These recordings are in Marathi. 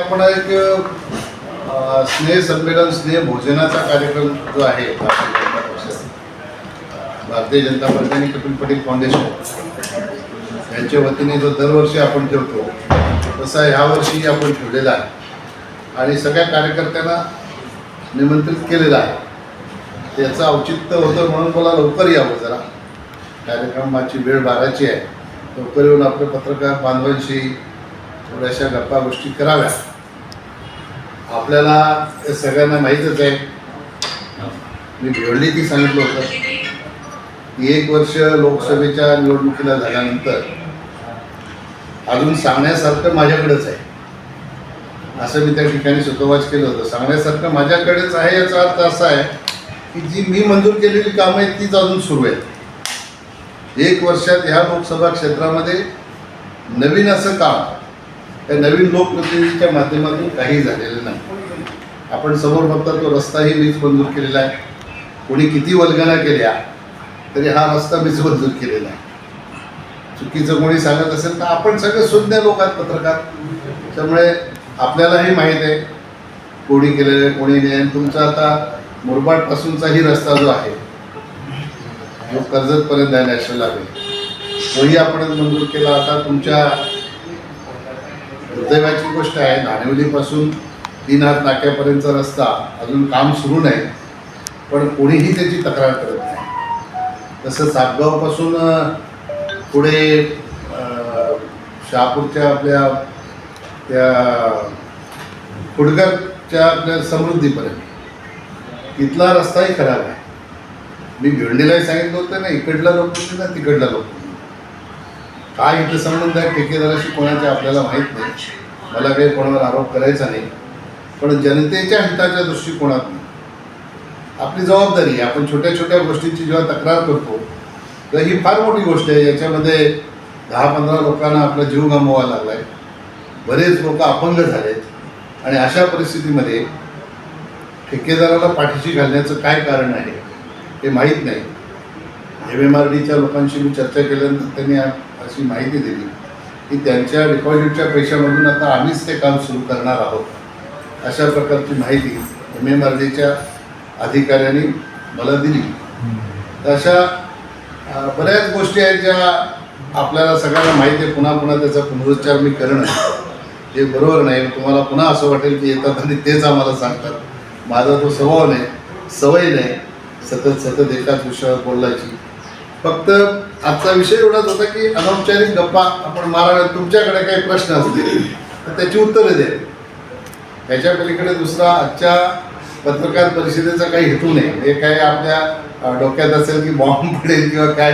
आपण एक स्नेह संमेलन स्नेह भोजनाचा कार्यक्रम जो आहे भारतीय जनता पक्ष आणि कपिल पटेल फाउंडेशन यांच्या वतीने जो दरवर्षी आपण ठेवतो तसा ह्या वर्षी आपण ठेवलेला आहे. आणि सगळ्या कार्यकर्त्यांना निमंत्रित केलेलं आहे. त्याचं औचित्य होतं म्हणून मला लवकर यावं जरा. कार्यक्रमाची वेळ बाराची आहे. लवकर येऊन आपल्या पत्रकार बांधवांशी थोड्याशा गप्पा गोष्टी कराव्या आपल्याला सगळ्यांना माहीतच आहे. मी भिवंडी ती सांगितलं होतं. की एक वर्ष लोकसभेच्या निवडणुकीला झाल्यानंतर अजून सांगण्यासारखं माझ्याकडेच आहे. असं मी त्या ठिकाणी सुतोवाच केलं होतं. सांगण्यासारखं माझ्याकडेच आहे याचा अर्थ असा आहे की जी मी मंजूर केलेली कामं आहेत तीच अजून सुरू आहेत. एक वर्षात ह्या लोकसभा क्षेत्रामध्ये नवीन असं काम त्या नवीन लोकप्रतिनिधीच्या माध्यमातून काही झालेलं नाही. आपण समोर बघता तो रस्ताही मीच मंजूर केलेला आहे. कोणी किती वल्गना केल्या तरी हा रस्ता मीच मंजूर केलेला आहे. चुकीचं कोणी सांगत असेल तर आपण सगळे सुज्ञ लोक आहात पत्रकार. त्यामुळे आपल्यालाही माहीत आहे कोणी केलेलं आहे कोणी नाही. आणि तुमचा आता मुरबाडपासूनचाही रस्ता जो आहे जो कर्जतपर्यंत आहे नॅशनल हायवे तोही आपण मंजूर केला. आता तुमच्या दुर्दैवाची गोष्ट आहे. नाणेवलीपासून तीन हात नाक्यापर्यंतचा रस्ता. अजून काम सुरू नाही. पण कोणीही त्याची तक्रार करत नाही. तसं सातगावपासून पुढे शहापूरच्या आपल्या त्या खुडगरच्या आपल्या समृद्धीपर्यंत. तिथला रस्ताही खराब आहे. मी भिवंडीलाही सांगितलं होतं ना इकडला लोक ना तिकडला लोक काय इथं संबंध आहे ठेकेदाराशी कोणाच्या आपल्याला माहीत नाही. मला काही कोणावर आरोप करायचा नाही. पण जनतेच्या हिताच्या दृष्टिकोनातून आपली जबाबदारी आहे. आपण छोट्या छोट्या गोष्टींची जेव्हा तक्रार करतो तर ही फार मोठी गोष्ट आहे. याच्यामध्ये दहा पंधरा लोकांना आपला जीव गमवावा लागला आहे बरेच लोक अपंग झालेत. आणि अशा परिस्थितीमध्ये ठेकेदाराला पाठीशी घालण्याचं काय कारण आहे हे माहीत नाही. एम एम आर डीच्या लोकांशी मी चर्चा केल्यानंतर त्यांनी अशी माहिती दिली की त्यांच्या डिपॉझिटच्या पैशामधून आता आम्हीच ते काम सुरू करणार आहोत. अशा प्रकारची माहिती एम एम आर डीच्या अधिकाऱ्यांनी मला दिली. तर अशा बऱ्याच गोष्टी आहेत ज्या आपल्याला सगळ्यांना माहिती आहे. पुन्हा पुन्हा त्याचा पुनरुच्चार मी करणं हे बरोबर नाही. तुम्हाला पुन्हा असं वाटेल की येतात आणि तेच आम्हाला सांगतात. माझा तो स्वभाव नाही सवय नाही. सतत सतत एकाच विषयावर बोलायची. फक्त आजचा विषय एवढाच होता की अनौपचारिक गप्पा आपण माराव्यात. तुमच्याकडे काही प्रश्न असतील तर त्याची उत्तरं द्या. ह्याच्या पलीकडे दुसरा आजच्या पत्रकार परिषदेचा काही हेतू नाही. हे काय आपल्या डोक्यात असेल की बॉम्ब पडेल किंवा काय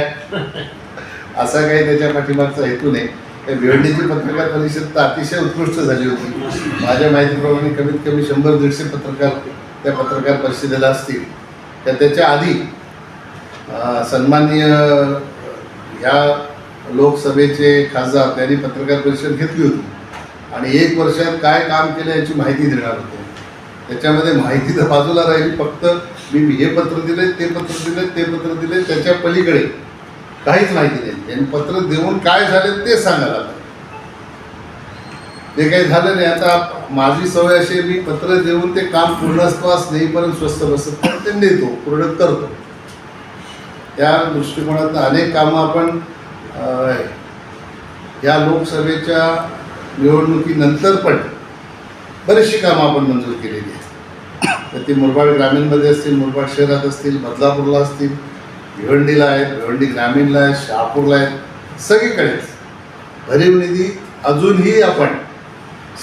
असा काही त्याच्या पाठीमागचा हेतू नाही. त्या भिवंडीची पत्रकार परिषद तर अतिशय उत्कृष्ट झाली होती. माझ्या माहितीप्रमाणे कमीत कमी शंभर दीडशे पत्रकार त्या पत्रकार परिषदेला असतील. तर त्याच्या आधी सन्माननीय ह्या लोकसभेचे खासदार त्यांनी पत्रकार परिषद घेतली होती. आणि एक वर्षात काय काम केलं याची माहिती देणार होते. त्याच्यामध्ये माहिती तर बाजूला राहिली फक्त मी हे पत्र दिले ते पत्र दिले ते पत्र दिले त्याच्या पलीकडे काहीच माहिती नाही. त्यांनी पत्र देऊन काय झाले ते सांगायला ते काही झालं नाही आता माझी सवय अशी मी पत्र देऊन ते काम पूर्णत्वास नाही पण स्वस्त बसत पण ते नेतो पूर्ण करतो. त्या दृष्टिकोनात अनेक कामं आपण या लोकसभेच्या निवडणुकीनंतर पण बरीचशी कामं आपण मंजूर केलेली आहेत. तर ती मुरबाड ग्रामीणमध्ये असतील मुरबाड शहरात असतील बदलापूरला असतील भिवंडीला आहेत भिवंडी ग्रामीणला आहेत शहापूरला आहेत सगळीकडेच भरीव निधी अजूनही आपण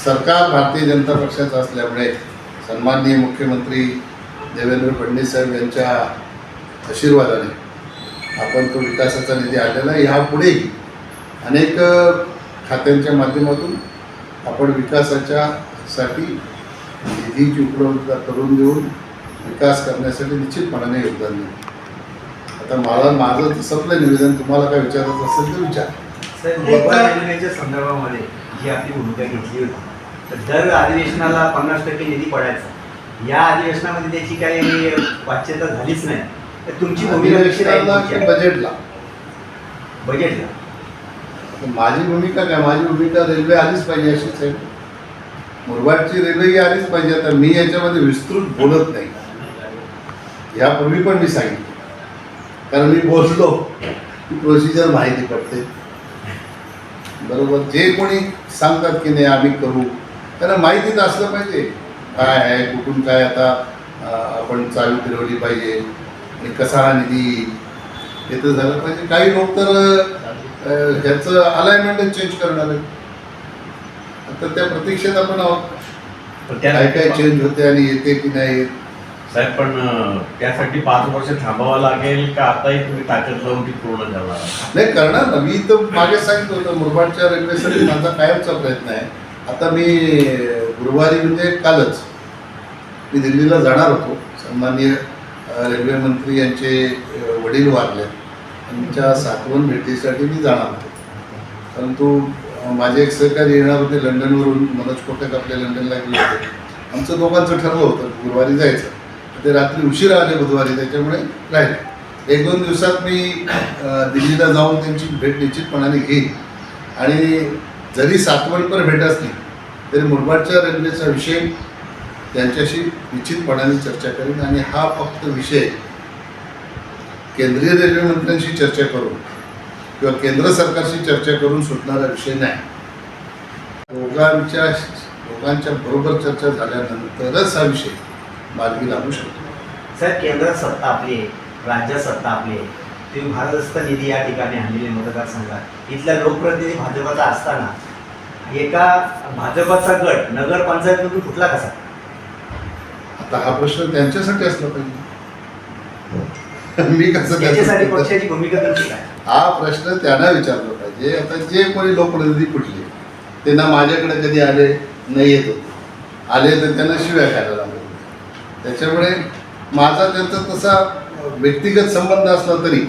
सरकार भारतीय जनता पक्षाचं असल्यामुळे सन्माननीय मुख्यमंत्री देवेंद्र फडणवीस साहेब यांच्या आशीर्वादाने आपण तो विकासाचा निधी आलेला आहे ह्यापुढेही अनेक खात्यांच्या माध्यमातून आपण विकासाच्या साठी निधीची उपलब्धता करून देऊन विकास करण्यासाठी निश्चितपणाने योगदान देऊ. आता मला माझं तर संपलं निवेदन तुम्हाला काय विचारायचं असेल तर विचार. साहेब योजनेच्या संदर्भामध्ये जी आपली भूमिका घेतली होती तर दर अधिवेशनाला पन्नास टक्के निधी पडायचा. या अधिवेशनामध्ये त्याची काही वाच्यता झालीच नाही. तुमची भूमिका कशी राहील? बजेटला बजेटला माझी भूमिका काय? माझी भूमिका रेल्वे आलीच पाहिजे अशीच आहे मुरबाडची रेल्वे ही आलीच पाहिजे. आता मी याच्यामध्ये विस्तृत बोलत नाही. यापूर्वी पण मी सांगितलं. कारण मी बोललो की प्रोसिजर माहिती पडते. बरोबर? जे कोणी सांगतात की नाही आम्ही करू. त्यांना माहितीच असलं पाहिजे. काय आहे? कुठून काय आता अं, आपण चालू फिरवली पाहिजे. कसा हा निधी हे तर झालं पाहिजे. काही लोक तर ह्याचं अलाइनमेंटच चेंज करणार आहेत. तर त्या प्रतीक्षेत आपण आहोत. पण काय काय चेंज होते आणि येते की नाही येत. साहेब पण त्यासाठी पाच वर्ष थांबावं लागेल का आताही तुम्ही ताकद लावून ती पूर्ण करणार नाही करणार ना. मी तर मागे सांगितलं होतं मुरबाडच्या रेल्वेसाठी माझा कायमचा प्रयत्न आहे. आता मी गुरुवारी म्हणजे कालच मी दिल्लीला जाणार होतो. सन्माननीय रेल्वे मंत्री यांचे वडील वारले. त्यांच्या सातवण भेटीसाठी मी जाणार होतो. परंतु माझे एक सहकारी येणार होते लंडनवरून मनोज कोटक आपल्या लंडनला गेले होते. आमचं दोघांचं ठरलं होतं गुरुवारी जायचं. ते रात्री उशिरा आले बुधवारी त्याच्यामुळे राहिले. एक दोन दिवसात मी दिल्लीला जाऊन त्यांची भेट निश्चितपणाने घेईन. आणि जरी सातवणपर भेट असली तरी मुरबाडच्या रेल्वेचा विषय त्यांच्याशी निश्चितपणाने चर्चा करेन आणि हा फक्त विषय केंद्रीय रेल्वे मंत्र्यांशी चर्चा करून किंवा केंद्र सरकारशी चर्चा करून सुटणारा विषय नाही. दोघांच्या दोघांच्या बरोबर चर्चा झाल्यानंतरच हा विषय मार्गी लागू शकतो. सर केंद्र सत्ता आपली राज्य सत्ता आपली आहे. तुम्ही भारदस्त निधी या ठिकाणी आणलेली मतदारसंघात इथल्या लोकप्रतिनिधी भाजपाचा असताना एका भाजपाचा गट नगरपंचायतमधून कुठला कसा? आता हा प्रश्न त्यांच्यासाठी असला पाहिजे. मी कसं त्याच्यासाठी पक्षाची भूमिका हा प्रश्न त्यांना विचारला पाहिजे. आता जे कोणी लोकप्रतिनिधी कुठले ते ना माझ्याकडे कधी आले नाही येत होते. आले तर त्यांना शिव्या खायला लागले त्याच्यामुळे माझा त्यांचा तसा व्यक्तिगत संबंध असला तरी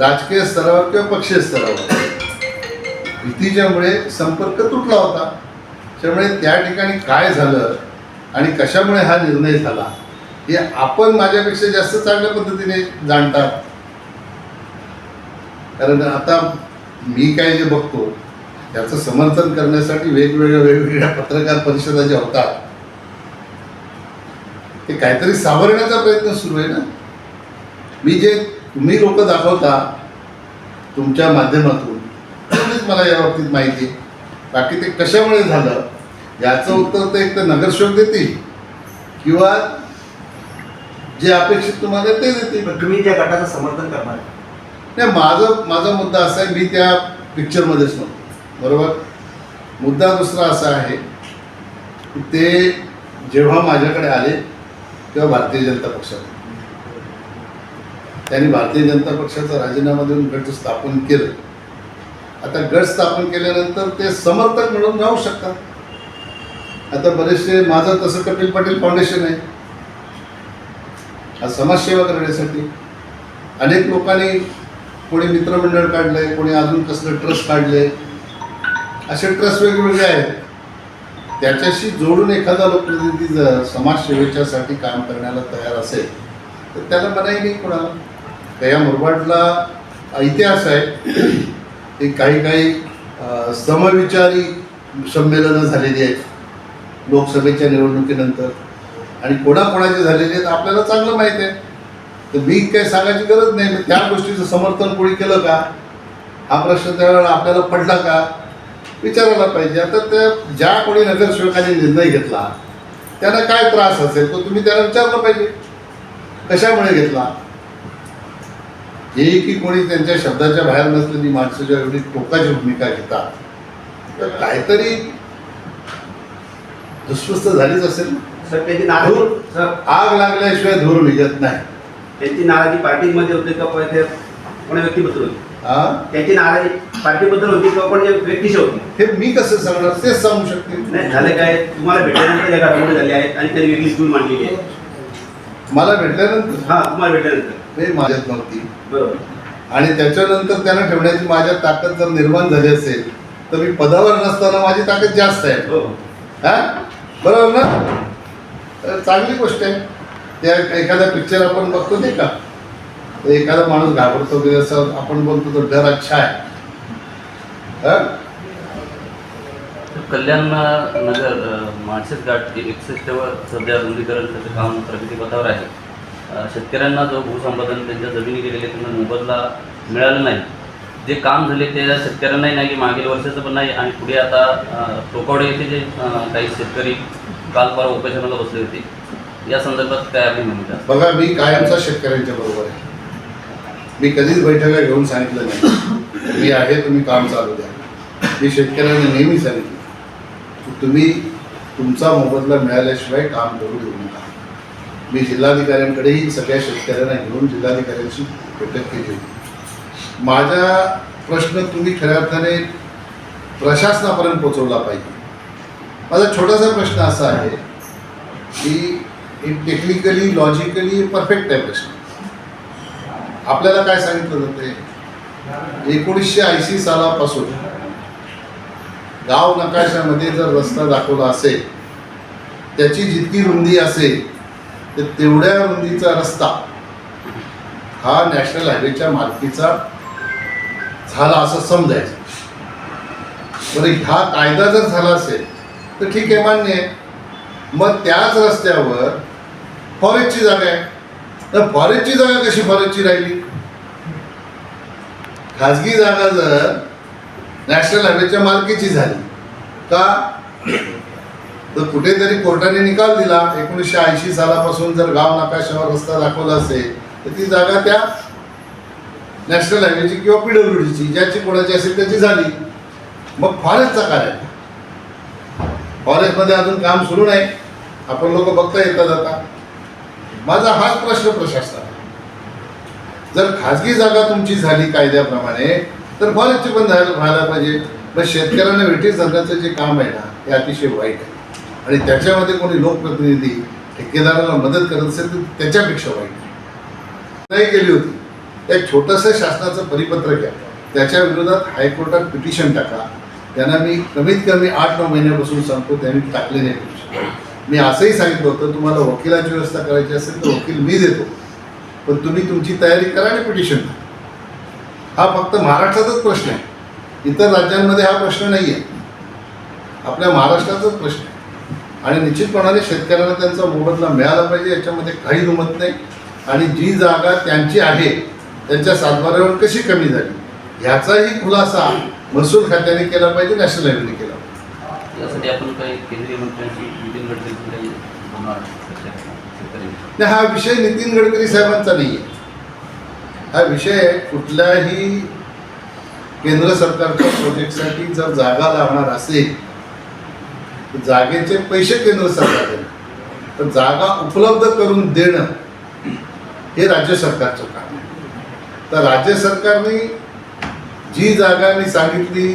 राजकीय स्तरावर किंवा पक्षीय स्तरावर भीतीच्यामुळे संपर्क तुटला होता. त्यामुळे त्या ठिकाणी काय झालं आणि कशामुळे हा निर्णय झाला हे आपण माझ्यापेक्षा जास्त चांगल्या पद्धतीने जाणतात. कारण आता मी काय जे बघतो त्याचं समर्थन करण्यासाठी वेगवेगळ्या वेगवेगळ्या पत्रकार परिषदा ज्या होतात ते काहीतरी सावरण्याचा प्रयत्न सुरू आहे ना? मी जे तुम्ही लोक दाखवता तुमच्या माध्यमातून तेवढीच मला या बाबतीत माहिती. बाकी ते कशामुळे झालं? याचं उत्तर ते एक तर नगरसेवक देतील किंवा जे अपेक्षित तुम्हाला ते देतील. पण तुम्ही त्या गटाचं समर्थन करणार. नाही माझं माझा मुद्दा असा आहे मी त्या पिक्चरमध्येच नव्हतो बरोबर? मुद्दा दुसरा असा आहे की ते जेव्हा माझ्याकडे आले तेव्हा भारतीय जनता पक्षात. त्यांनी भारतीय जनता पक्षाचा राजीनामा देऊन गट स्थापन केलं. आता गट स्थापन केल्यानंतर ते समर्थक म्हणून राहू शकतात. आता बरेचसे माझं तसं कपिल पाटील फाउंडेशन आहे. आज समाजसेवा करण्यासाठी अनेक लोकांनी कोणी मित्रमंडळ काढलंय कोणी अजून कसलं ट्रस्ट काढले असे ट्रस्ट वेगवेगळे आहेत. त्याच्याशी जोडून एखादा लोकप्रतिनिधी जर समाजसेवेच्यासाठी काम करण्याला तयार असेल तर त्याला मनाई नाही कोणाला. तर या मुरबाडला इतिहास आहे. की काही काही समविचारी संमेलनं झालेली आहेत. लोकसभेच्या निवडणुकीनंतर. आणि कोणाकोणाचे झालेले आहेत आपल्याला चांगलं माहीत आहे. तर मी काही सांगायची गरज नाही त्या गोष्टीचं समर्थन कोणी केलं का? हा प्रश्न त्यावेळेला आपल्याला पडला का? विचारायला पाहिजे. आता त्या ज्या कोणी नगरसेवकाने निर्णय घेतला त्यांना काय त्रास असेल तो तुम्ही त्याला विचारलं पाहिजे. कशामुळे घेतला? हे की कोणी त्यांच्या शब्दाच्या बाहेर नसलेली माणसं ज्या एवढी टोकाची भूमिका घेतात तर काहीतरी दुष्वस्थ झालीच असेल सर त्याची नाराजी सर. आग लागल्याशिवाय धूर निघत नाही. त्यांची नाराजी पार्टीमध्ये होती का? पण ते कोणा व्यक्तीबद्दल होती? हा त्याची नाराजी पार्टीबद्दल होती किंवा पण व्यक्तीशी होती? हे मी कसं सांगणार? तेच सांगू शकते. नाही झालं काय? तुम्हाला भेटल्यानंतर घडामोडी झाल्या आहेत आणि त्यांनी वेगळी स्कूल मांडलेली आहे. मला भेटल्यानंतर? हा तुम्हाला भेटल्यानंतर. हे माझ्यात नव्हती. बरोबर. आणि त्याच्यानंतर त्यांना ठेवण्याची माझ्यात ताकद जर निर्माण झाली असेल तर मी पदावर नसताना माझी ताकद जास्त आहे. हो. हा? बरोबर ना? तर चांगली गोष्ट आहे. त्या एखादा पिक्चर आपण बघतो नाही का? एखादा माणूस घाबरतो की असं आपण बोलतो तो डर अच्छा आहे. हा? कल्याण नगर अ, माळशेज घाट एकसष्टवर सध्या रुंदीकरण त्याचं काम प्रगतीपथावर आहे. शेतकऱ्यांना जो भूसंपादन त्यांच्या जमिनी गेलेले त्यांना मोबदला मिळाला नाही. जे काम झाले ते शेतकऱ्यांनाही नाही की मागील वर्षाचं पण नाही. आणि पुढे आता टोकावडे येथे जे काही शेतकरी काल परवा उपोषणाला बसले होते या संदर्भात काय आपली भूमिका बघा मी कायमचा शेतकऱ्यांच्या बरोबर आहे. मी कधीच बैठका घेऊन सांगितलं नाही. मी आहे तुम्ही काम चालू द्या. मी शेतकऱ्यांना नेहमी सांगितलं की तुम्ही तुमचा मोबदला मिळाल्याशिवाय काम करू देऊ नका. मी जिल्हाधिकाऱ्यांकडेही सगळ्या शेतकऱ्यांना घेऊन जिल्हाधिकाऱ्यांशी बैठक केली होती. माझा प्रश्न तुम्ही खऱ्या अर्थाने प्रशासनापर्यंत पोचवला पाहिजे. माझा छोटासा प्रश्न असा आहे की टेक्निकली लॉजिकली परफेक्ट आहे प्रश्न. आपल्याला काय सांगितलं जाते एकोणीसशे ऐंशी सालापासून गाव नकाशामध्ये जर रस्ता दाखवला असेल त्याची जितकी रुंदी असेल तर तेवढ्या रुंदीचा रस्ता हा नॅशनल हायवेच्या मालकीचा झाला असं समजायचं. म्हणजे हा कायदा जर झाला असेल तर ठीक आहे मान्य आहे. मग त्याच रस्त्यावर फॉरेस्टची जागा आहे. तर फॉरेस्टची जागा कशी फॉरेस्टची राहिली? खाजगी जागा जर नॅशनल हायवेच्या मालकीची झाली का? तर कुठेतरी कोर्टाने निकाल दिला. एकोणीसशे ऐंशी सालापासून जर गाव नकाशावर रस्ता दाखवला असेल तर ती जागा त्या नॅशनल हायवेची किंवा पी डब्ल्यू डीची ज्याची कोणाची असेल त्याची झाली. मग फॉरेस्टचा काय फॉरेस्टमध्ये अजून काम सुरू नाही. आपण लोक बघता येता जाता. माझा हाच प्रश्न प्रशासनाला. जर खाजगी जागा तुमची झाली कायद्याप्रमाणे तर फॉरेस्टची पण झालं व्हायला पाहिजे. पण शेतकऱ्यांना वेटीस धरण्याचं जे काम आहे ना हे अतिशय वाईट आहे. आणि त्याच्यामध्ये कोणी लोकप्रतिनिधी ठेकेदाराला मदत करत असेल तर त्याच्यापेक्षा वाईट नाही केली होती. एक छोटंसं शासनाचं परिपत्रक घ्या. त्याच्या विरोधात हायकोर्टात पिटिशन टाका. त्यांना मी कमीत कमी आठ नऊ महिन्यापासून सांगतो त्यांनी टाकले नाही पिटिशन. मी असंही सांगितलं होतं तुम्हाला वकिलाची व्यवस्था करायची असेल तर वकील मी देतो. पण तुम्ही तुमची तयारी करा आणि पिटिशन हा फक्त महाराष्ट्राचाच प्रश्न आहे. इतर राज्यांमध्ये हा प्रश्न नाही आहे आपल्या महाराष्ट्राचाच प्रश्न आहे. आणि निश्चितपणाने शेतकऱ्यांना त्यांचा मोबदला मिळाला पाहिजे याच्यामध्ये काही दुमत नाही. आणि जी जागा त्यांची आहे त्यांच्या सातबाऱ्यावर कशी कमी झाली? ह्याचाही खुलासा महसूल खात्याने केला पाहिजे नॅशनल हायवेने केला यासाठी आपण काही केंद्रीय मंत्र्यांशी नितीन. नाही हा विषय नितीन गडकरी साहेबांचा नाही आहे हा विषय कुठल्याही केंद्र सरकारच्या प्रोजेक्टसाठी जर जागा लागणार असेल तर जागेचे पैसे केंद्र सरकार देणार. पण जागा उपलब्ध करून देणं हे राज्य सरकारचं काम तर राज्य सरकारने जी जागा मी सांगितली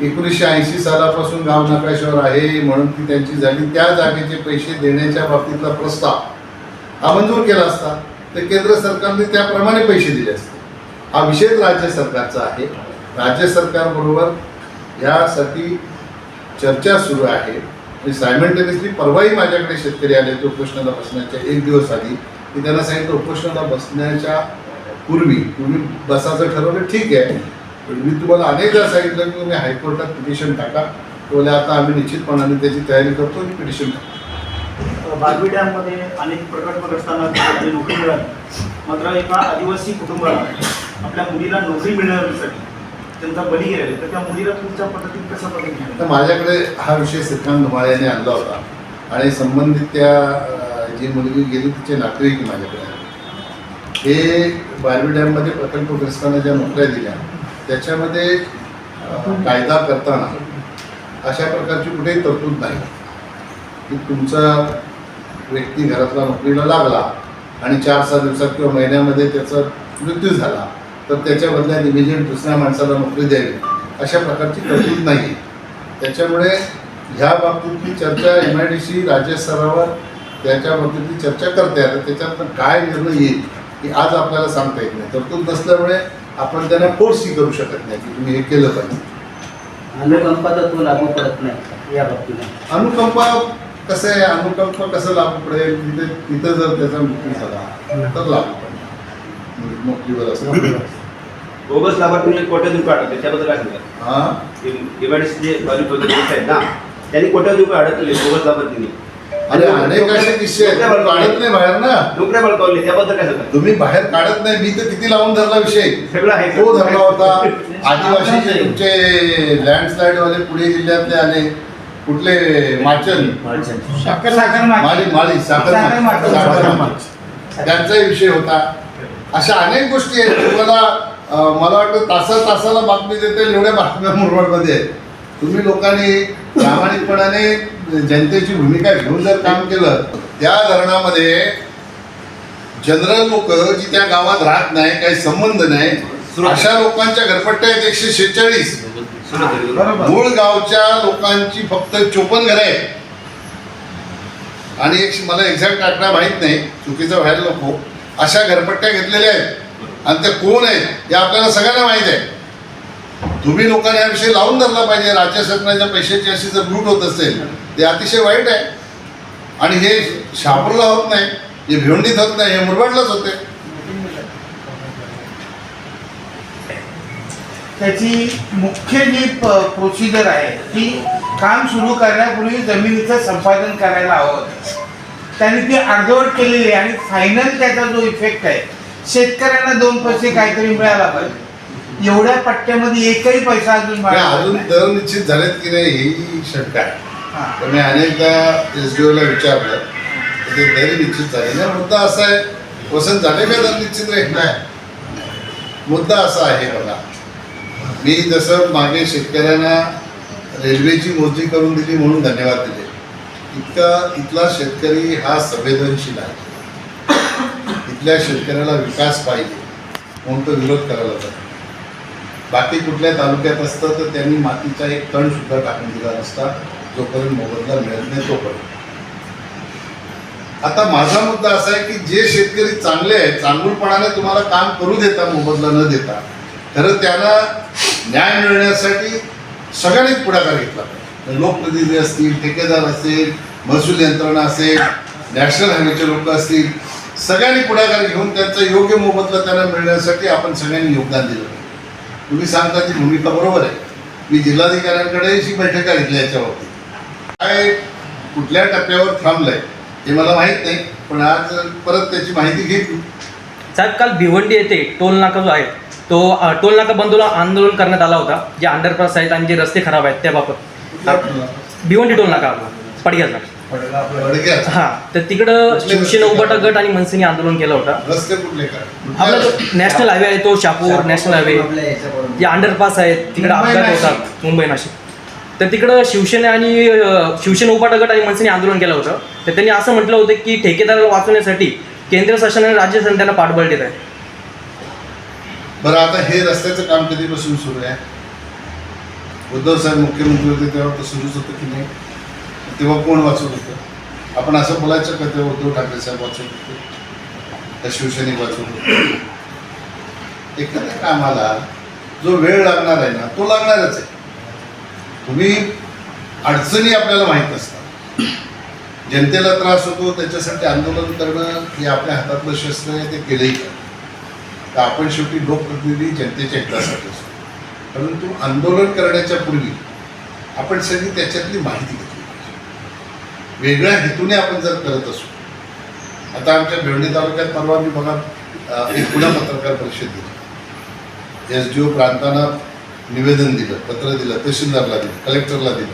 एकोणीसशे ऐंशी सालापासून गाव नकाशावर आहे म्हणून ती त्यांची झाली त्या जागेचे पैसे देण्याच्या बाबतीतला प्रस्ताव हा मंजूर केला असता तर केंद्र सरकारने त्याप्रमाणे पैसे दिले असते. हा विषय राज्य सरकारचा आहे. राज्य सरकारबरोबर ह्यासाठी चर्चा सुरू आहे. सायमल्टेनियसली परवाही माझ्याकडे शेतकरी आले तो उपोषणाला बसण्याच्या एक दिवस आधी. की त्यांना सांगितलं उपोषणाला बसण्याच्या पूर्वी तुम्ही बसाचं ठरवलं ठीक आहे. पण मी तुम्हाला अनेकदा सांगितलं की तुम्ही हायकोर्टात पिटिशन टाका. तो बोलले, आता आम्ही निश्चितपणाने त्याची तयारी करतो आणि पिटिशन टाकतो. बारबी डॅममध्ये अनेक प्रकल्पग्रस्तांना आपली नोकरी मिळाली मात्र एका आदिवासी कुटुंबाला आपल्या मुलीला नोकरी मिळवण्यासाठी त्यांचा बली आहे. तर त्या मुलीला तुमच्या पद्धतीने कशा पद्धतीने तर माझ्याकडे हा विषय श्रीकांत धुमाळे यांनी आणला होता. आणि संबंधित त्या जी मुलगी गेली तिचे नातेवाईक माझ्याकडे आले. हे बारवी डॅममध्ये प्रकल्पग्रस्तांना ज्या नोकऱ्या दिल्या त्याच्यामध्ये कायदा करताना अशा प्रकारची कुठेही तरतूद नाही. की तुमचा व्यक्ती घरातला नोकरीला लागला आणि चार सहा दिवसात किंवा महिन्यामध्ये त्याचा मृत्यू झाला तर त्याच्या बदल्यात इमिजिएट दुसऱ्या माणसाला नोकरी द्यावी अशा प्रकारची तरतूद नाही. आहे त्याच्यामुळे ह्या बाबतीतली चर्चा एम आय डी सी राज्य स्तरावर त्याच्या बाबतीतली चर्चा करते. आता त्याच्यातनं काय निर्णय येईल? की आज आपल्याला सांगता येत नाही. तरतूद नसल्यामुळे आपण त्यांना फोर्सही करू शकत नाही की तुम्ही हे केलं पाहिजे. अनुकंपा तत्व लागू पडत नाही या बाबतीने अनुकंपा कसं आहे? अनुकंपा कसं लागू पडेल? तिथे तिथं जर त्याचा मृत्यू झाला तर लागू पडेल. नोकरीवर असं बोगस लाभार्थी कोट्यातून रुपये अडकले त्याबद्दल काय सांगा हा? जे बाजू वगैरे आहेत ना त्यांनी रुपये अडकले बोगस लाभार्थींनी. अरे अनेक असे किस्से आहेत. तुम्ही काढत नाही बाहेर ना. नोकऱ्या बळकावले त्याबद्दल काय सांगा तुम्ही बाहेर काढत नाही. मी तर किती लावून धरला विषय. सगळं आहे. तो धरला होता. आदिवासीचे तुमचे लँडस्लाइड वाले पुणे जिल्ह्यातले आले. कुठले? माचल. माळी माळी साखर. त्यांचाही विषय होता. अशा अनेक गोष्टी आहेत. तुम्हाला मला वाटतं तासा तासाला बातमी देतील एवढ्या बातम्या मुरबाडमध्ये आहेत. तुम्ही लोकांनी प्रामाणिकपणाने जनतेची भूमिका घेऊन जर काम केलं त्या धरणामध्ये जनरल लोक जी त्या गावात राहत नाही काही संबंध नाही अशा लोकांच्या घरपट्ट्या आहेत एकशे शेहेचाळीस. मूळ गावच्या लोकांची फक्त चोपन्न घरं आहेत. आणि एक मला एक्झॅक्ट आकडा माहीत नाही चुकीचा व्हायला नको. अशा घरपट्ट्या घेतलेल्या आहेत. आणि त्या कोण आहेत हे आपल्याला सगळ्यांना माहीत आहे. तुम्ही लोकांनी हा विषय लावून धरला पाहिजे. राज्य शासनाच्या पैशाची अशी जर लूट होत असेल ते अतिशय वाईट आहे. आणि हे शापूरला होत नाही हे भिवंडीत होत नाही हे मुरबाडलाच होते. त्याची मुख्य जी प्रोसिजर आहे ती काम सुरू करण्यापूर्वी जमिनीचं संपादन करायला हवं त्याने ती अर्धवट केलेली आहे आणि फायनल त्याचा जो इफेक्ट आहे शेतकऱ्यांना दोन पैसे काहीतरी मिळाला पाहिजे. एवढ्या पट्ट्यामध्ये एकही पैसा अजून अजून. दर निश्चित झालेत की नाही ही शंका आहे. तर मी अनेकदा एस डी ओला विचारलं ते दर निश्चित झाले नाही. मुद्दा असा आहे वसंत झाले का दर निश्चित रे नाही. मुद्दा असा आहे बघा. मी जसं मागे शेतकऱ्यांना रेल्वेची मोजणी करून दिली म्हणून धन्यवाद दिले इतका इथला शेतकरी हा संवेदनशील आहे. इथल्या शेतकऱ्याला विकास पाहिजे म्हणून तो विरोध करायला जातो बाकी कुठल्या तालुक्यात असतं तर त्यांनी मातीचा एक तण सुद्धा टाकून दिला नसता जोपर्यंत मोबदला मिळत नाही तोपर्यंत. आता माझा मुद्दा असा आहे की जे शेतकरी चांगले आहेत चांगुलपणाने तुम्हाला काम करू देता मोबदला न देता खरं त्यांना न्याय मिळण्यासाठी सगळ्यांनीच पुढाकार घेतला पाहिजे. लोकप्रतिनिधी असतील ठेकेदार असेल महसूल यंत्रणा असेल नॅशनल हायवेचे लोक असतील सगळ्यांनी पुढाकार घेऊन त्यांचा योग्य मोबदला त्यांना मिळण्यासाठी आपण सगळ्यांनी योगदान दिलं तुम्ही सांगता ती भूमिका बरोबर आहे. मी जिल्हाधिकाऱ्यांकडे ही बैठका घेतल्या याच्या बाबतीत काय कुठल्या टप्प्यावर थांबलंय हे मला माहीत नाही पण आज परत त्याची माहिती घेतली साहेब काल भिवंडी येथे टोल नाका जो आहे तो टोल नाका बंदूला आंदोलन करण्यात आला होता जे अंडरपास आहेत आणि जे रस्ते खराब आहेत त्याबाबत. भिवंडी टोल नाका आपला. पडग्याचा हां तर तिकडं शिवसेना उबाटा गट आणि मनसेने आंदोलन केलं होतं. आपला जो नॅशनल हायवे आहे तो शापूर नॅशनल हायवे जे अंडरपास आहेत. तिकडे मुंबई, अपघात. होतात. मुंबई नाशिक. तर तिकडं शिवसेना आणि शिवसेना उपाटा गट आणि मनसेने आंदोलन केलं होतं. तर त्यांनी असं म्हटलं होतं की ठेकेदाराला वाचवण्यासाठी केंद्र शासनाने राज्य शासन त्यांना पाठबळ देत आहे. बरं आता हे रस्त्याचं काम कधीपासून सुरू आहे? उद्धव साहेब मुख्यमंत्री होते तेव्हा तर सुरूच होतं की नाही? तेव्हा कोण वाचू होतं आपण असं बोलायचं का तेव्हा उद्धव ठाकरे साहेब वाचवत होते त्या शिवसेनेक वाचवत होते एखाद्या कामाला जो वेळ लागणार आहे ना तो लागणारच आहे. तुम्ही अडचणी आपल्याला माहीत नसतात जनतेला त्रास होतो त्याच्यासाठी आंदोलन करणं हे आपल्या हातातलं शस्त्र आहे ते केलंही का तर आपण शेवटी लोकप्रतिनिधी जनतेच्या हितासाठी असतो. परंतु आंदोलन करण्याच्या पूर्वी आपण सगळी त्याच्यातली माहिती घेतो. वेगळ्या हेतूने आपण जर करत असू. आता आमच्या भिवणी तालुक्यात परवा मी बघा एक पुन्हा पत्रकार परिषद दिली. एस डी ओ प्रांतांना निवेदन दिलं पत्र दिलं तहसीलदारला दिलं कलेक्टरला दिलं.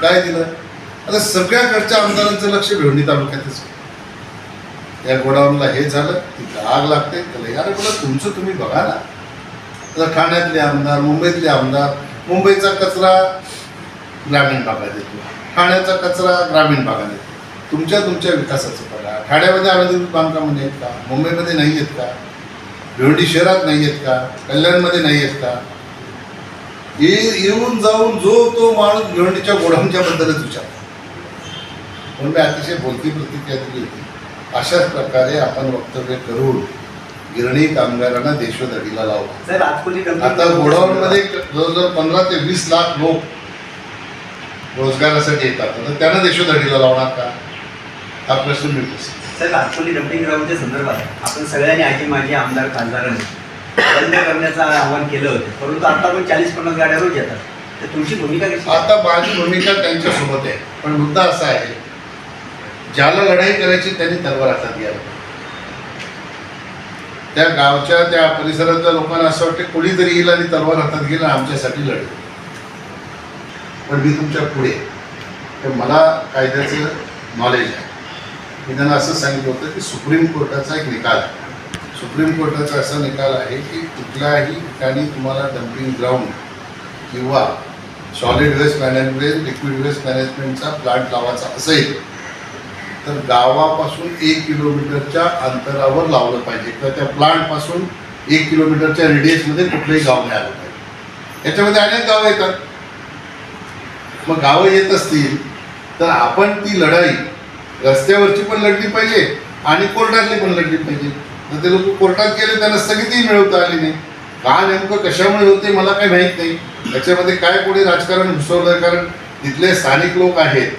काय दिलं? आता सगळ्याकडच्या आमदारांचं लक्ष भिवणी तालुक्यातच या गोडाऊनला हे झालं तिथं आग लागते त्याला यार बोला तुमचं तुम्ही बघा ना. आता ठाण्यातले आमदार मुंबईतले आमदार मुंबईचा कचरा ग्रामीण भागात येतो. ठाण्याचा कचरा ग्रामीण भागात येतो. तुमच्या तुमच्या विकासाचं बघा ठाण्यामध्ये अनधिकृत बांधकामं आहेत का? मुंबईमध्ये नाही आहेत का? भिवंडी शहरात नाही आहेत का? कल्याणमध्ये नाही आहेत का? ये येऊन जाऊन जो तो माणूस भिवंडीच्या गोडाऊनच्या बद्दलच विचारतो. म्हणून मी अतिशय बोलती प्रतिक्रिया दिली होती. अशाच प्रकारे आपण वक्तव्य करून गिरणी कामगारांना देशोधडीला लावू. आता गोडाऊनमध्ये जवळजवळ पंधरा ते वीस लाख लोक रोजगारासाठी येतात. तर त्यांना देशोधडीला लावणार का? हा प्रश्न मी विचारतो. साहेब आजकोली डम्पिंग ग्राउंडच्या संदर्भात आपण सगळ्यांनी आजी माझी आमदार खासदारांनी. बंद करण्याचं आवाहन केलं होतं. परंतु आता पण चाळीस पन्नास गाड्या रोज येतात. तर तुमची भूमिका कशी? आता माझी भूमिका त्यांच्यासोबत आहे. पण मुद्दा असा आहे ज्याला लढाई करायची त्यांनी तलवार हातात घ्यावी. त्या गावच्या त्या परिसरातल्या लोकांना असं वाटतं कोणीतरी येईल आणि तलवार हातात घेईल आमच्यासाठी लढेल. पण मी तुमच्यापुढे. तर मला कायद्याचं नॉलेज आहे. मी त्यांना असं सांगितलं होतं की सुप्रीम कोर्टाचा एक निकाल आहे. सुप्रीम कोर्टाचा असा निकाल आहे की कुठल्याही ठिकाणी तुम्हाला डम्पिंग ग्राउंड किंवा solid waste management liquid waste मॅनेजमेंटचा plant लावायचा असेल तर गावापासून एक किलोमीटरच्या अंतरावर लावलं पाहिजे. किंवा त्या प्लांटपासून एक किलोमीटरच्या रेडियसमध्ये कुठलंही गाव नाही आलं पाहिजे. याच्यामध्ये अनेक गावं येतात. मग गावं येत असतील तर आपण ती लढाई रस्त्यावरची पण लढली पाहिजे आणि कोर्टातली पण लढली पाहिजे. तर ते लोक कोर्टात गेले त्यांना स्थगिती मिळवता आली नाही. का नेमकं कशामुळे होते मला काही माहीत नाही. त्याच्यामध्ये काय कोणी राजकारण घुसवलं कारण तिथले स्थानिक लोक आहेत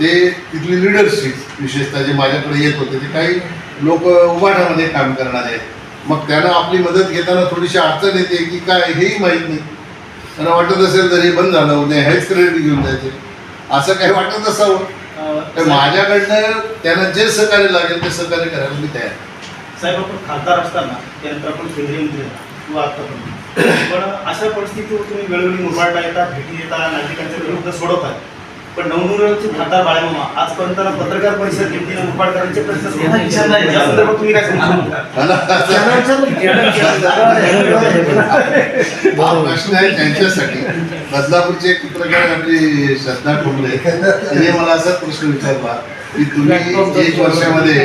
ते तिथली लिडरशिप विशेषतः जे माझ्याकडे येत होते ते काही लोक उभाटामध्ये काम करणारे आहेत. मग त्यांना आपली मदत घेताना थोडीशी अडचण येते की काय हेही माहीत नाही. त्यांना वाटत असेल तर हे बंद झालं उद्या हेच क्रेडिट घेऊन जायचे. असं काही वाटत असावं तर माझ्याकडनं त्यांना जे सहकार्य लागेल ते सहकार्य करायला मी तयार साहेब आपण खासदार असताना त्यानंतर आपण केंद्रीय मंत्री किंवा आता पण पण अशा परिस्थितीवर तुम्ही वेळोवेळी मुरबाडला येता भेटी येता नागरिकांच्या विरुद्ध सोडवता पण नवनिर्वाचित खासदार बाळामामा आजपर्यंत पत्रकार परिषद घेतली ना मुरबाडकरांचे प्रश्न सोडवले नाही. या संदर्भात तुम्ही काय सांगता. मला हा प्रश्न आहे त्यांच्यासाठी. बदलापूरचे एक पत्रकार आपली श्रद्धा ठोंबरे तिने मला असा प्रश्न विचारला की तुम्ही एक वर्षामध्ये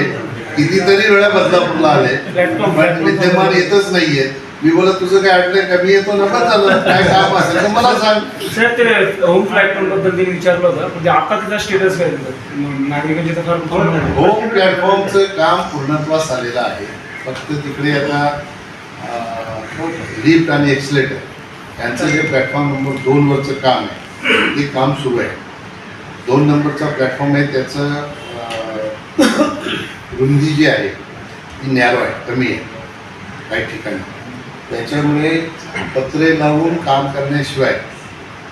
कितीतरी वेळा बदलापूरला आले पण विद्यमान येतच नाहीये मी बोलत तुझं काय अडलंय का? मी येतो नका झालं. काय काम असेल तर मला सांग. साहेब ते होम प्लॅटफॉर्मबद्दल त्यांनी विचारलं होतं म्हणजे आता त्याचा स्टेटस काय? मग नागरिकांची. होम प्लॅटफॉर्मचं काम पूर्णत्वास आलेलं आहे. फक्त तिकडे आता लिफ्ट आणि एक्सलेटर यांचं जे प्लॅटफॉर्म नंबर दोनवरचं काम आहे ते काम सुरू आहे. दोन नंबरचा प्लॅटफॉर्म आहे त्याचं अं, रुंदी जी आहे ती नॅरो आहे कमी आहे काही ठिकाणी. त्याच्यामुळे पत्रे लावून काम करण्याशिवाय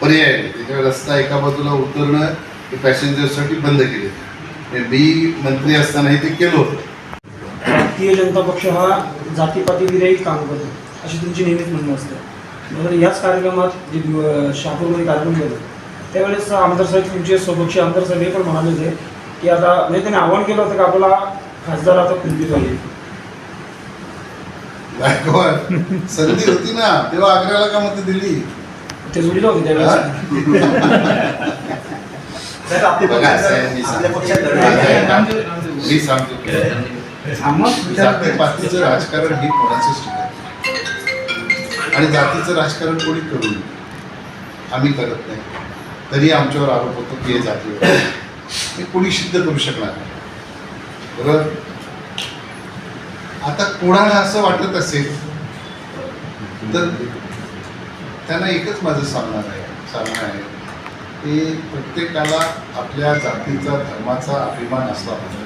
पर्याय नाही. त्याच्यामुळे रस्ता एका बाजूला उतरणं हे पॅसेंजरसाठी बंद केले. मी मंत्री असतानाही ते केलं होतं. भारतीय जनता पक्ष हा जातीपाती जातीपातीविरही काम करतो अशी तुमची नेहमीच म्हणणं असते. बरोबर याच कार्यक्रमात जे शापूरमध्ये शहापूरमध्ये कार्यक्रम केलं त्यावेळेस आमदार साहेब तुमचे स्वपक्षी आमदार साहेब हे पण म्हणाले होते की आता म्हणजे त्यांनी आव्हान केलं होतं की आपला खासदार आता कुंपीत व्हायचे गायकवाड. संधी होती ना तेव्हा आग्र्याला का मतं दिली? ते जोडीला होते त्यावेळेस. साहेब आपल्या बघा, पक्षात साहेब, मी आपल्या सांगतो. पक्षात लढाई आहे. मी सांगतो. जातीपातीचं राजकारण हे कोणाचंच ठिकाण आणि जातीचं राजकारण कोणी करू नये. आम्ही करत नाही. तरी आमच्यावर आरोप होतो की हे जातीवर हे कोणी सिद्ध करू शकणार नाही. बरोबर आता कोणाला असं वाटत असेल तर त्यांना एकच माझं सांगणार आहे सांगणं आहे की प्रत्येकाला आपल्या जातीचा धर्माचा अभिमान असला पाहिजे.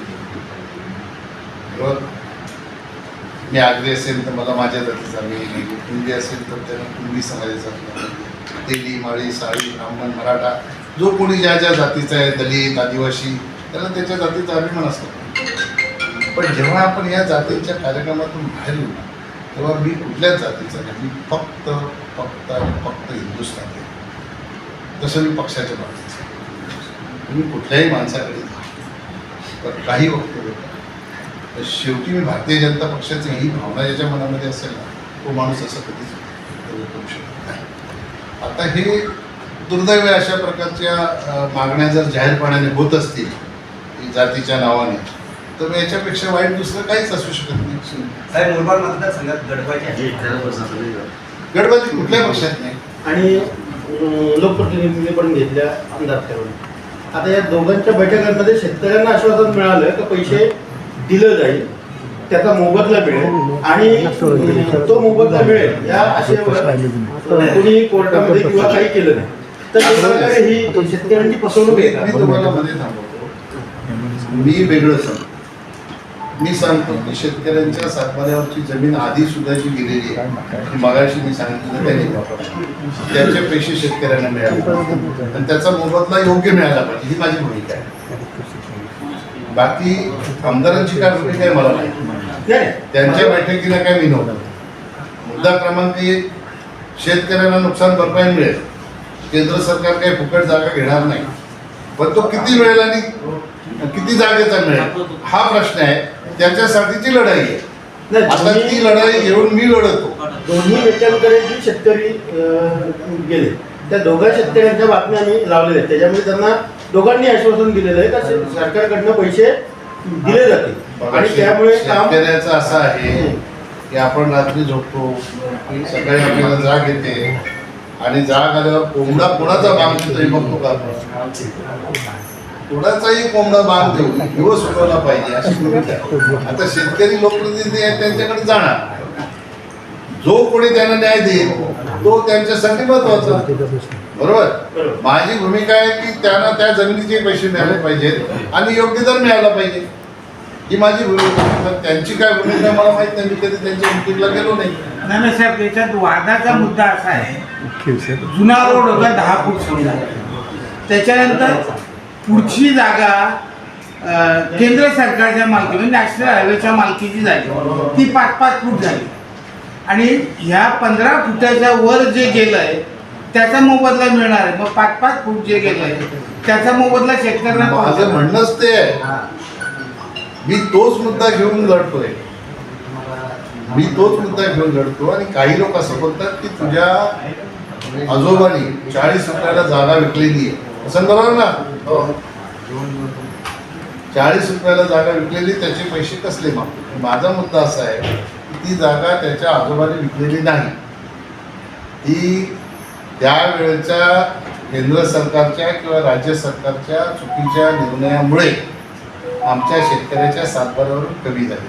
मी आगरी असेल तर मला माझ्या जातीचा मी कुंडी असेल तर त्यांना कुंडी समाजाचा अभिमान. तेली माळी साळी ब्राह्मण मराठा जो कोणी ज्या ज्या जातीचा आहे दलित आदिवासी त्याला त्याच्या जातीचा अभिमान असतो. पण जेव्हा आपण या जातीच्या कार्यक्रमातून बाहेर येऊ ना, तेव्हा मी कुठल्याच जातीचा नाही मी फक्त फक्त आणि फक्त हिंदुस्थानी आहे. तसं मी पक्षाच्या बाबतीत मी कुठल्याही माणसाकडे तर काही वक्तव्य करा. तर शेवटी मी भारतीय जनता पक्षाची ही भावना ज्याच्या मनामध्ये असेल ना तो माणूस असं कधीच वक्तव्य करू शकत नाही आता हे दुर्दैव अशा प्रकारच्या मागण्या जर जाहीरपणाने होत असतील जातीच्या नावाने तर मग याच्यापेक्षा वाईट दुसरं काहीच असू शकत नाही. साहेब मुरबाड मतदारसंघात गडवायचे आहे. गडबाजी कुठल्या पक्षात नाही. आणि अं, लोकप्रतिनिधींनी पण घेतल्या आमदार ठरवून आता या दोघांच्या बैठकांमध्ये शेतकऱ्यांना आश्वासन मिळालं की पैसे दिलं जाईल त्याचा मोबदला मिळेल आणि अं, तो मोबदला मिळेल या आशयावर कोणी कोर्टामध्ये किंवा काही केलं नाही. तर एक प्रकारे ही शेतकऱ्यांची फसवणूक मी आहे मी का? तुम्हाला मध्ये थांबवतो. मी वेगळं सांगतो. मी सांगतो की शेतकऱ्यांच्या सातबाऱ्यावरची जमीन आधी सुद्धा जी गेलेली आहे मगाशी मी सांगितलं त्यांनी. त्याचे पैसे शेतकऱ्यांना मिळाले. आणि त्याचा मोबदला योग्य मिळाला पाहिजे ही माझी भूमिका आहे. बाकी आमदारांची काय भूमिका आहे मला माहिती त्यांच्या बैठकीला काय मी नव्हतं. मुद्दा क्रमांक एक शेतकऱ्यांना नुकसान भरपाई मिळेल. केंद्र सरकार काही फुकट जागा घेणार नाही. पण तो किती मिळेल आणि किती जागेचा मिळेल हा प्रश्न आहे. त्याच्यासाठीची लढाई आहे. आता ती लढाई घेऊन मी लढतो. दोन्ही नेत्यांकडे जे शेतकरी गेले त्या दोघा शेतकऱ्यांच्या बातम्या आम्ही लावलेल्या आहेत. त्याच्यामुळे त्यांना दोघांनी आश्वासन दिलेलं आहे का सरकारकडनं पैसे दिले जातील. आणि त्यामुळे काम शेतकऱ्याचं असं आहे की आपण रात्री झोपतो सकाळी आपल्याला जाग येते आणि जाग आल्यावर कोंबडा कोणाचा बांग देतोय बघतो का कोणाचाही कोंबडा बांग देऊ दिवस उठवला पाहिजे अशी भूमिका आहे. आता शेतकरी लोकप्रतिनिधी आहेत त्यांच्याकडे जाणार. जो कोणी त्यांना न्याय देईल तो त्यांच्यासाठी महत्त्वाचा. बरोबर. माझी भूमिका आहे की त्यांना त्या जमिनीचे पैसे मिळाले पाहिजेत आणि योग्य दर मिळाला पाहिजे. ही माझी भूमिका आहे. तर त्यांची काय भूमिका मला माहीत नाही. मी कधी त्यांच्या मिटिंगला गेलो नाही. नाही नाही साहेब त्याच्यात वादाचा मुद्दा असा आहे. जुना रोड होता दहा फूट समजा त्याच्यानंतर पुढची जागा केंद्र सरकारच्या मालकी म्हणजे नॅशनल हायवेच्या मालकीची झाली ती पाच पाच फूट झाली. आणि ह्या पंधरा फुटाच्या वर जे गेलंय त्याचा मोबदला मिळणार आहे. मग पाच पाच फूट जे गेलंय त्याचा मोबदला शेतकऱ्यांना माझं. म्हणणंच ते आहे. मी तोच मुद्दा घेऊन लढतोय. मी तोच मुद्दा घेऊन लढतो आणि काही लोक असं बोलतात की तुझ्या आजोबांनी चाळीस रुपयाला जागा विकलेली आहे. असं बरोबर ना हो. चाळीस रुपयाला जागा विकलेली त्याचे पैसे कसले मागतो माझा मुद्दा असा आहे की ती जागा त्याच्या आजोबाने विकलेली नाही. ती त्यावेळेच्या केंद्र सरकारच्या किंवा राज्य सरकारच्या चुकीच्या निर्णयामुळे आमच्या शेतकऱ्याच्या सातबाऱ्यावरून कमी झाली.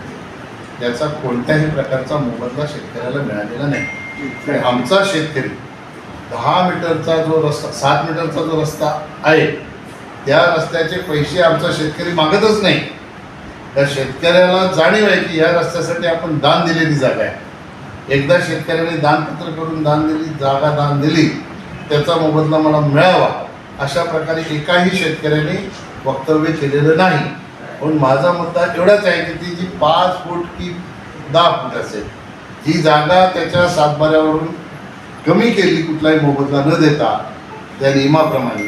त्याचा कोणत्याही प्रकारचा मोबदला शेतकऱ्याला मिळालेला नाही. आमचा शेतकरी दहा मीटरचा जो रस्ता सात मीटरचा जो रस्ता आहे त्या रस्त्याचे पैसे आमचा शेतकरी मागतच नाही. त्या शेतकऱ्याला जाणीव आहे की या रस्त्यासाठी आपण दान दिलेली जागा आहे. एकदा शेतकऱ्याने दानपत्र करून दान दिली जागा दान दिली त्याचा मोबदला मला मिळावा अशा प्रकारे एकाही शेतकऱ्याने वक्तव्य केलेलं नाही. पण माझा मुद्दा एवढाच आहे की ती जी पाच फूट की दहा फूट असेल ही जागा त्याच्या सातबाऱ्यावरून कमी केली कुठलाही मोबदला न देता त्या नियमाप्रमाणे.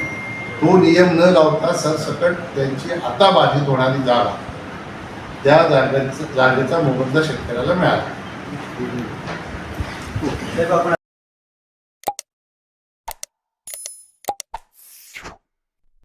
तो नियम न लावता सरसकट त्यांची आता बाधित होणारी जागा. त्या जागेचा जागेचा मोबदला शेतकऱ्याला मिळाला.